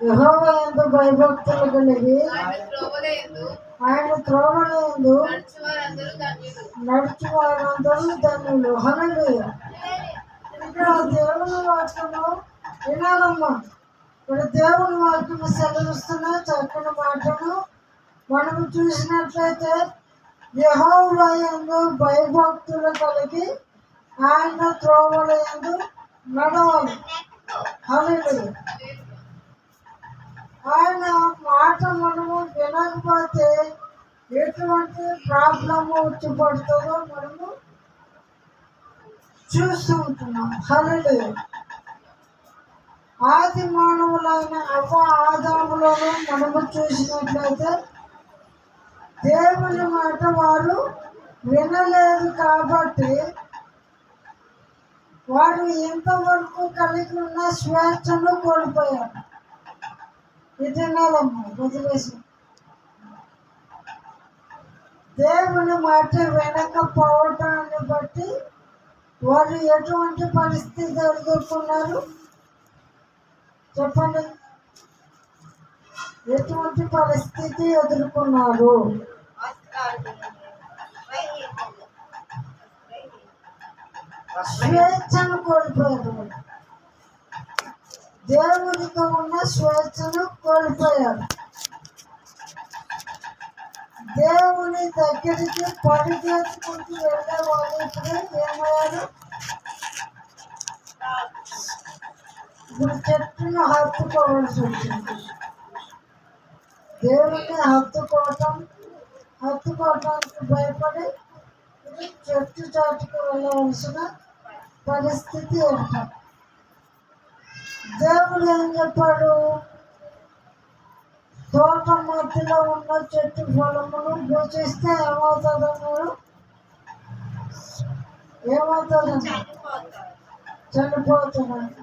యెహోవా ఎందు భయభక్తులు కలిగి ఆయన త్రోవల ఎందు నడిచి వారందరూ ధన్యులు హల్లెలూయా ఇక్కడ దేవుని వాక్యము వినాలమ్మా. ఇక్కడ దేవుని వాక్యము సెలవిస్తున్న చక్కని మాటను మనము చూసినట్లయితే యహోవయందు భయభక్తులు కలిగి ఆయన త్రోవలయందు నడవాలి. ఆయన మాట మనము వినకపోతే ఎటువంటి ప్రాబ్లమ్ వచ్చి పడుతుందో మనము చూస్తూ ఉంటున్నాం. హలో ఆది మానవులైన అవ్వ ఆదాములను మనము చూసినట్లయితే దేవుని మాట వారు వినలేదు కాబట్టి వారు ఎంతవరకు కలిగి ఉన్న స్వేచ్ఛను కోల్పోయారు? ఇది వదిలేసి. దేవుని మాట వినకపోవటాన్ని బట్టి వారు ఎటువంటి పరిస్థితి ఎదుర్కొన్నారు చెప్పండి. ఎటువంటి పరిస్థితి ఎదుర్కొన్నారు? స్వేచ్ఛను కోల్పోయారు వాళ్ళు. దేవుడితో ఉన్న స్వేచ్ఛను కోల్పోయారు దేవుని దగ్గరికి పరిగెత్తుకుంటూ వెళ్ళే వాళ్ళు ఇప్పుడు ఏమయ్యారు ఇప్పుడు చెట్టును హత్తుకోవాల్సి వచ్చింది దేవుని హత్తుకోవటం హత్తుకోవటానికి భయపడి ఇప్పుడు చెట్టు చాటుకు వెళ్ళవలసిన పరిస్థితి ఏర్పడింది దేవుడు ఏం చెప్పాడు? తోట మధ్యలో ఉన్న చెట్టు ఫలమును పూజిస్తే ఏమవుతుంది అన్నాడు ఏమవుతుంది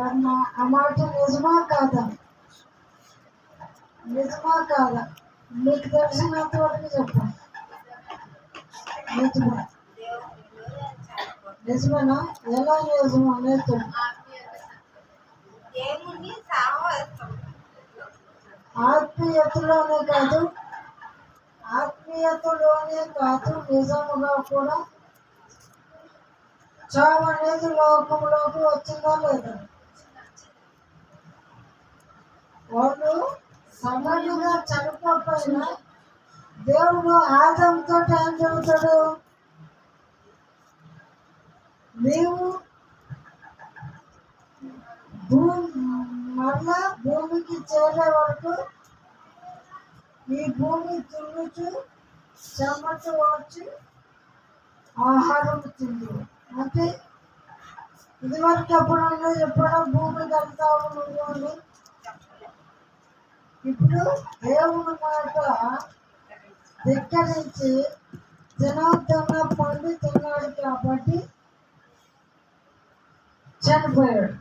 అన్న ఆ మాట నిజమా కాదా? నిజమా కాదా? మీకు తెలిసినంత వరకు చెప్పండి. నిజమా. నిజమేనా? ఎలా నిజమా అనేది ఆత్మీయతలోనే కాదు ఆత్మీయతలోనే కాదు నిజముగా కూడా చావు అనేది లోకంలోకి వచ్చిందా లేదా? వాళ్ళు సమానంగా చనిపోకపోయినా దేవుడు ఆదంతో ఏం చెబుతాడు నీవు భూమి మరలా భూమికి చేరే వరకు ఈ భూమి తున్నుచు చెమట వచ్చి ఆహారం తింది. అంటే ఇదివరకు ఎప్పుడన్నా ఎప్పుడో భూమి కడతావు నువ్వు అని? ఇప్పుడు దేవుని మాట ధిక్కరించి తినొద్దన్న పండు తిన్నాడు కాబట్టి చనిపోయాడు.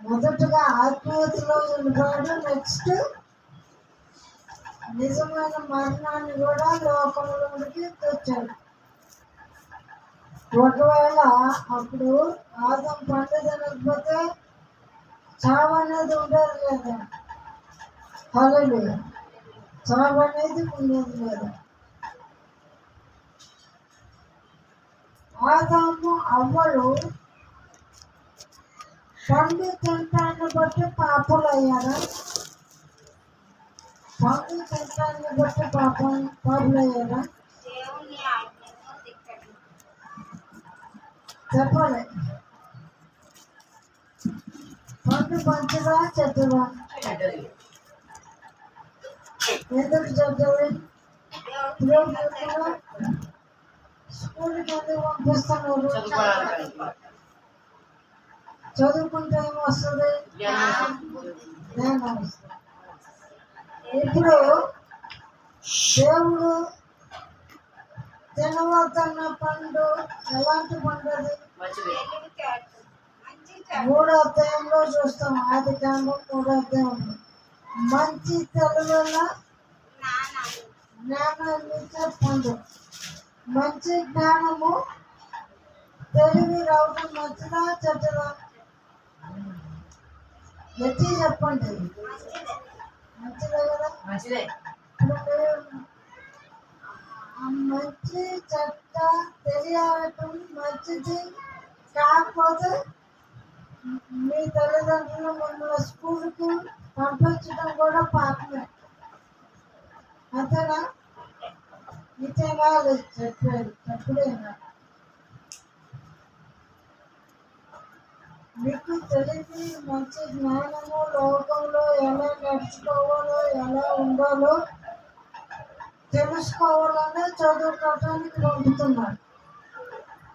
మొదటగా ఆత్మహత్యలో చనిపోయాడు నెక్స్ట్ నిజమైన మరణాన్ని కూడా లోకంలోకి తెచ్చాడు. ఒకవేళ అప్పుడు ఆదం పండు తినకపోతే చావు అనేది ఉండేది లేదా? చావు అనేది ఉండేది లేదా? ఆదాము అవ్వలు పండు తింటాన్ని బట్టి పాపలు అయ్యారా పండు తింటాన్ని బట్టి పాపం పాపలు అయ్యారా దేవుని ఆజ్ఞను ధిక్కరించు. చెప్పాలి. పండు మంచిదా చెడ్డదా? ఎందుకు చెడ్డది? స్కూల్కి ఎందుకు పంపిస్తున్నారు చదువుకుంటే ఏమొస్తుంది జ్ఞానం వస్తుంది ఇప్పుడు దేవుడు తినవద్దన్న పండు ఎలాంటి పండు అది మూడో అధ్యాయంలో చూస్తాం ఆది కాండం మూడో అధ్యాయంలో మంచి తెలుగుల జ్ఞానాన్ని పండు మంచి జ్ఞానము తెలివి రావడం మంచిదా చెడ్డదా? గట్టి చెప్పండి. మంచిదే కదా? మంచిదే. మంచి చెడ్డ తెలియటం మంచిది. కాకపోతే మీ తల్లిదండ్రులు మిమ్మల్ని స్కూల్కి పంపించడం కూడా పాపమే. అంతేనా? ఇదే కాదు చెప్పేది చెప్పుడేనా మీకు తెలిసి మంచి జ్ఞానము లోకంలో ఎలా నడుచుకోవాలో ఎలా ఉండాలో తెలుసుకోవాలని చదువుకోవటానికి పంపుతున్నాను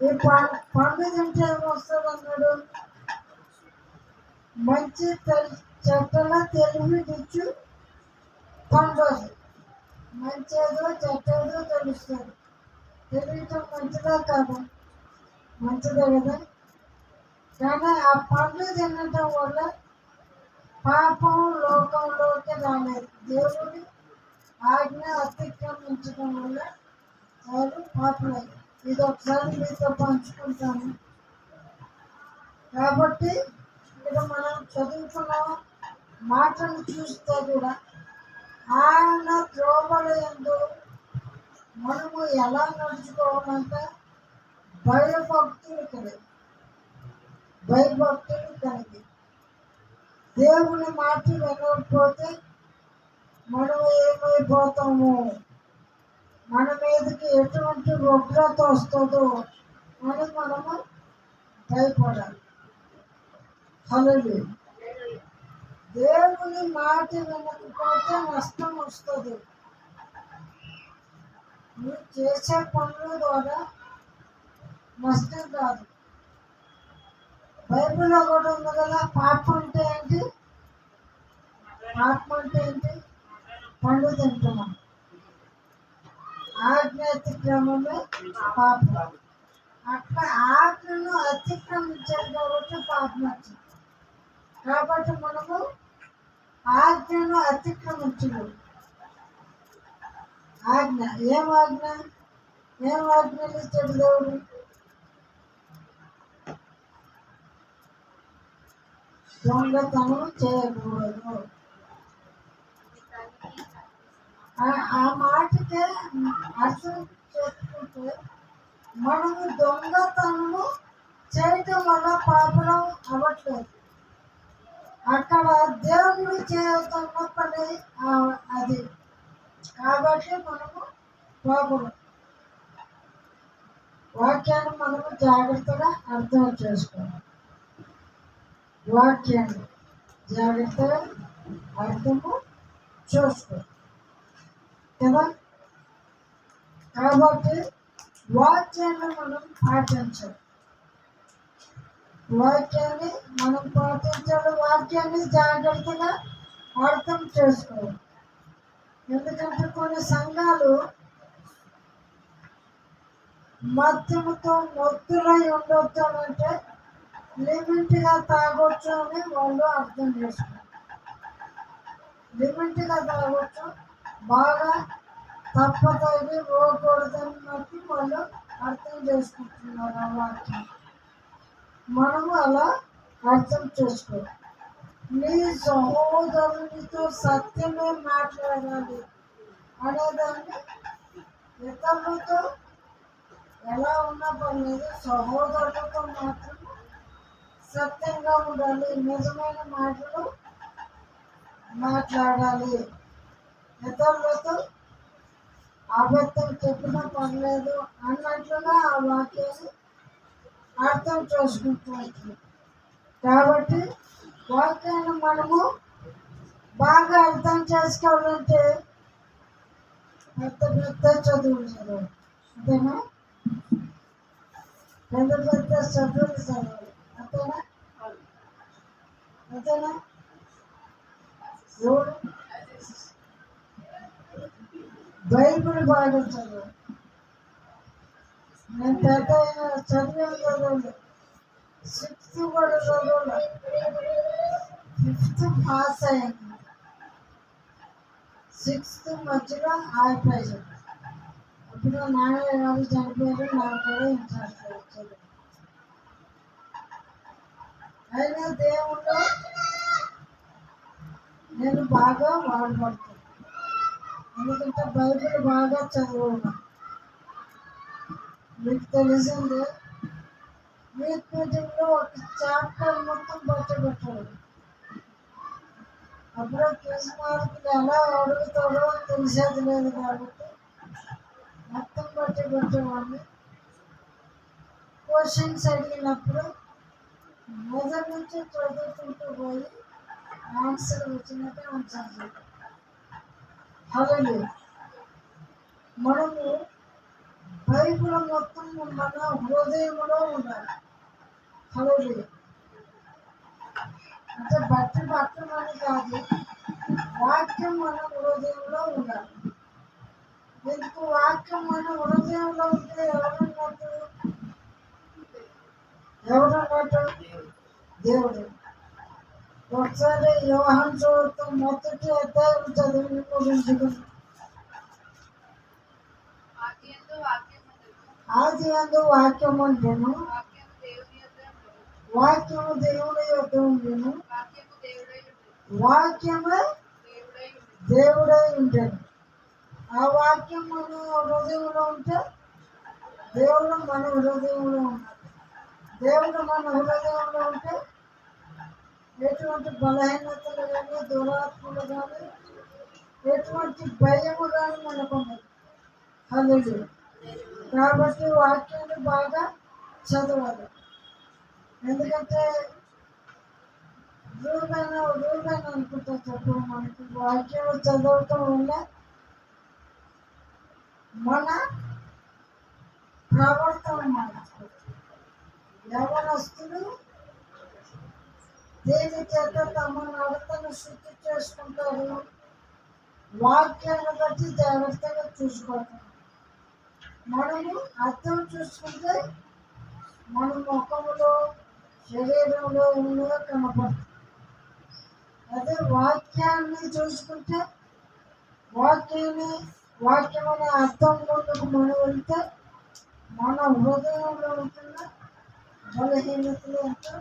ఈ ప- పండు తింటే ఏమొస్తుంది అన్నాడు మంచి తెలి చెట్టల తెలివి తెచ్చు పండు మంచిదో చెట్టేదో తెలుస్తుంది. తెలియటం మంచిదా కాదా? మంచిదే కదా? కానీ ఆ పండ్లు తినటం వల్ల పాపం లోకంలోకి రాలేదు. దేవుడి ఆజ్ఞ అతిక్రమించడం వల్ల వారు పాపలేదు ఇది ఒకసారి మీతో పంచుకుంటాను. కాబట్టి ఇక్కడ మనం చదువుకున్న మాటలు చూస్తే కూడా ఆయన ద్రోవల ఎందు మనము ఎలా నడుచుకోవాలంటే భయభక్తులు కలిగి భయభక్తులు కలిగి. దేవుని మాట వినకపోతే మనం ఏమైపోతాము? మన మీదకి ఎటువంటి ఉగ్రత వస్తుందో అని మనము భయపడాలి. హలో దేవుని మాట వినకపోతే నష్టం వస్తుంది. నువ్వు చేసే పనుల ద్వారా నష్టం కాదు బైబిల్లో కూడా ఉంది కదా పాపం అంటే ఏంటి? పాపం అంటే ఏంటి? పండు తింటున్నాం. ఆజ్ఞాతిక్రమమే పాపం. అక్కడ ఆజ్ఞను అతిక్రమించారు కాబట్టి పాపం వచ్చింది. కాబట్టి మనము ఆజ్ఞను అతిక్రమించడం ఆజ్ఞ ఏం ఆజ్ఞ? ఏం ఆజ్ఞలు ఇచ్చాడు దేవుడు? దొంగతనం చేయకూడదు. ఆ- ఆ మాటకే అర్థం చేసుకుంటే మనము దొంగతనము చేయటం వల్ల పాపడం అవ్వట్లేదు. అక్కడ దేవుడు చేస్తున్న పని అది. కాబట్టి మనము పోకూడదు. వాక్యాన్ని మనము జాగ్రత్తగా అర్థం చేసుకోవాలి. వాక్యాన్ని జాగ్రత్తగా అర్థము చూసుకోవాలి. కదా? కాబట్టి వాక్యాన్ని మనం పాటించాలి. వాక్యాన్ని మనం పాటించాలి వాక్యాన్ని జాగ్రత్తగా అర్థం చేసుకోవాలి. ఎందుకంటే కొన్ని సంఘాలు మద్యముతో మొత్తులై ఉండొచ్చు అని అంటే లిమిట్గా తాగొచ్చు అని వాళ్ళు అర్థం చేసుకున్నారు లిమిట్గా తాగొచ్చు బాగా తప్పుతాయి పోకూడదని బట్టి వాళ్ళు అర్థం చేసుకుంటున్నారు ఆ వాక్యం. మనము అలా అర్థం చేసుకోవాలి. నీ సహోదరునితో సత్యమే మాట్లాడాలి అనేదాన్ని ఇతరులతో ఎలా ఉన్నా పర్లేదు సహోదరులతో మాత్రం సత్యంగా ఉండాలి నిజమైన మాటలు మాట్లాడాలి. ఇతరులతో అబద్ధం చెప్పినా పర్లేదు అన్నట్లుగా ఆ వాక్యాన్ని అర్థం చేసుకుంటూ కాబట్టి వాక్యాన్ని మనము బాగా అర్థం చేసుకోవాలంటే పెద్ద పెద్ద చదువులు చదవాలి. అంతేనా? పెద్ద పెద్ద చదువులు చదవాలి. అంతేనా? అంతేనా? ఎవరు? బైబిల్ బాగా చదవాలి. నేను పెద్ద అయిన చదివాను. సిక్స్త్ కూడా చదవాలి. ఫిఫ్త్ పాస్ అయ్యాను. సిక్స్త్ మధ్యలో ఆగిపోయాను. అప్పుడు నాన్న గారు చనిపోయారు నాకు కూడా ఇంట్రెస్ట్ వచ్చేది. అయినా దేవుడు నేను బాగా వాడబడుతున్నాను ఎందుకంటే బైబిల్ బాగా చదువున్నాను మీకు తెలిసిందే యూత్ మీటింగ్లో ఒక చాప్టర్ మొత్తం బట్టి అప్పుడు క్విజ్ మార్కులు ఎలా అడుగుతాడో తెలిసేది లేదు కాబట్టి మొత్తం బట్టి పెట్టేవాడిని క్వశ్చన్స్ అడిగినప్పుడు మొదటి నుంచి చదువుకుంటూ పోయి ఆన్సర్ వచ్చినట్టే ఉంచాలి. అలాగే మనము బైబుల్ మొత్తం మన హృదయంలో ఉండాలి. అలాగే అంటే బట్టి పట్టం అని కాదు వాక్యం మన హృదయంలో ఉండాలి. ఎందుకు వాక్యం మన హృదయంలో ఉంటే ఎవరన్నట్టు ఎవరన్నట్టు దేవుడు. ఒకసారి యోహన్ చూడటం మొదటి అధ్యాయం చదివి గురించి ఆదియందు వాక్యం ఆదియందు ఆది వాక్యం ఉండెను వాక్యము దేవుని ఉండెను. వాక్యము దేవుని యొక్క ఉండెను వాక్యము దేవుడై ఉండెను. వాక్యమే ఆ వాక్యం మన హృదయంలో ఉంటే దేవుడు మన హృదయంలో ఉన్నాడు దేవుడు మన హృదయంలో ఉంటే ఎటువంటి బలహీనతలు కానీ దురాత్మలు కానీ ఎటువంటి భయము కానీ మనకు ఉండదు అందులో కాబట్టి వాక్యాన్ని బాగా చదవాలి. ఎందుకంటే రూపాయన రూపాయన అనుకుంటా చెప్పు మనకి. వాక్యం చదవటం వల్ల మన ప్రవర్తన మార్చుకోవచ్చు యవనస్తులు దేని చేత తమ నడతను శుద్ధి చేసుకుంటారు? వాక్యాన్ని బట్టి జాగ్రత్తగా చూసుకోవాలి. మనము అర్థం చూసుకుంటే మన ముఖంలో శరీరంలో ఉన్నదో కనపడుతుంది అదే వాక్యాన్ని చూసుకుంటే వాక్యాన్ని వాక్యం అనే అర్థం ముందుకు మనం వెళ్తే మన హృదయంలో ఉంటున్న బలహీనతలు ఎంతో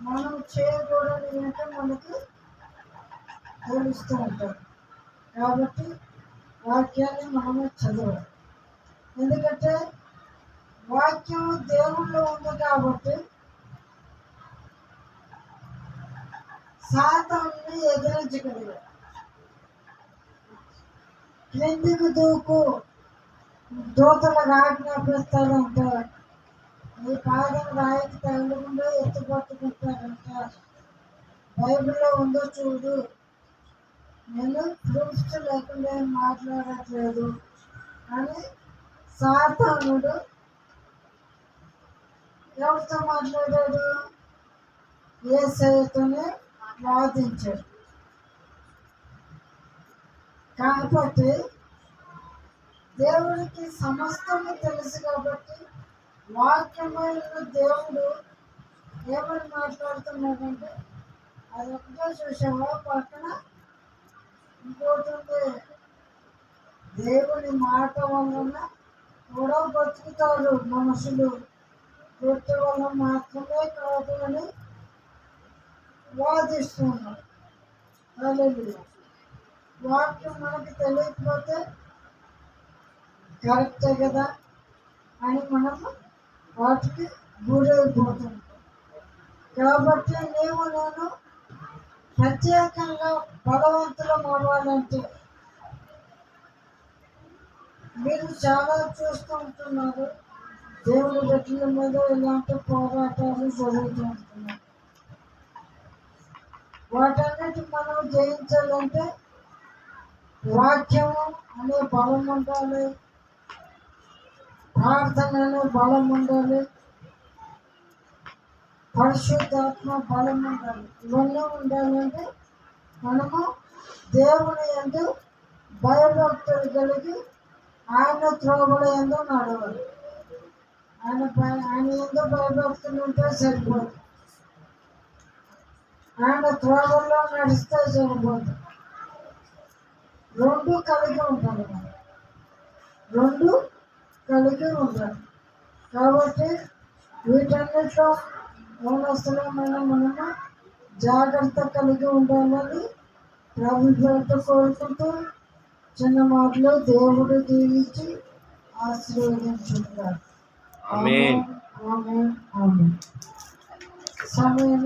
మనం చేయకూడదు ఏంటో మనకి తెలుస్తూ ఉంటుంది కాబట్టి వాక్యాన్ని మనము చదవాలి. ఎందుకంటే వాక్యం దేవుళ్ళు ఉంది కాబట్టి సాతాన్ని ఎదిరించగలిగా క్రిందికి దూకు దూతలకు ఆజ్ఞాపిస్తాడంట నీ పాదం రాయికి తగలకుండా ఎత్తుపట్టుకుంటాడంట బైబిల్లో ఉందో చూడు. నేను ప్రూఫ్స్ లేకుండా మాట్లాడట్లేదు. అని సాతానుడు ఎవరితో మాట్లాడాడు? ఏసైతోనే వాదించాడు. కాబట్టి దేవుడికి సమస్తము తెలుసు కాబట్టి వాక్యమైన దేవుడు ఏమని మాట్లాడుతున్నాడంటే అది ఒకటే చూసావా పక్కన ఇంకోటి దేవుని మాట వలన కూడా బతుకుతారు మనుషులు. రొట్టె వల్ల మాత్రమే కాదు అని వాదిస్తున్నాడు. వాక్యం మనకి తెలియకపోతే కరెక్టే కదా అని మనము వాటికి గురైపోతుంటాం కాబట్టి నేను నేను ప్రత్యేకంగా బలవంతులం అవ్వాలంటే మీరు చాలా చూస్తూ ఉంటున్నారు. దేవుడి బిడ్డల మీద ఇలాంటి పోరాటాలు జరుగుతూ ఉంటున్నారు వాటన్నిటి మనం జయించాలంటే వాక్యము అనే బలం ఉండాలి. ప్రార్థన అనే బలం ఉండాలి. పరిశుద్ధాత్మ బలం ఉండాలి. ఇవన్నీ ఉండాలంటే మనము దేవుని అంటే భయభక్తులు కలిగి ఆయన త్రోవల ఎందు నడవాలి ఆయన ఆయన ఎందు భయభక్తులు ఉంటే సరిపోదు. ఆయన త్రోవల్లో నడిస్తే సరిపోదు. రెండు కలిగి ఉంటారు రెండు కలిగి ఉంటారు కాబట్టి వీటన్నిటిలో మూలస్థలమైన మనము జాగ్రత్త కలిగి ఉండాలని ప్రభుత్వంతో కోరుకుంటూ చిన్న మాటలు దేవుడు దీవించి ఆశీర్వదించుకుంటారు ఆమేన్. ఆమె ఆమె సమయం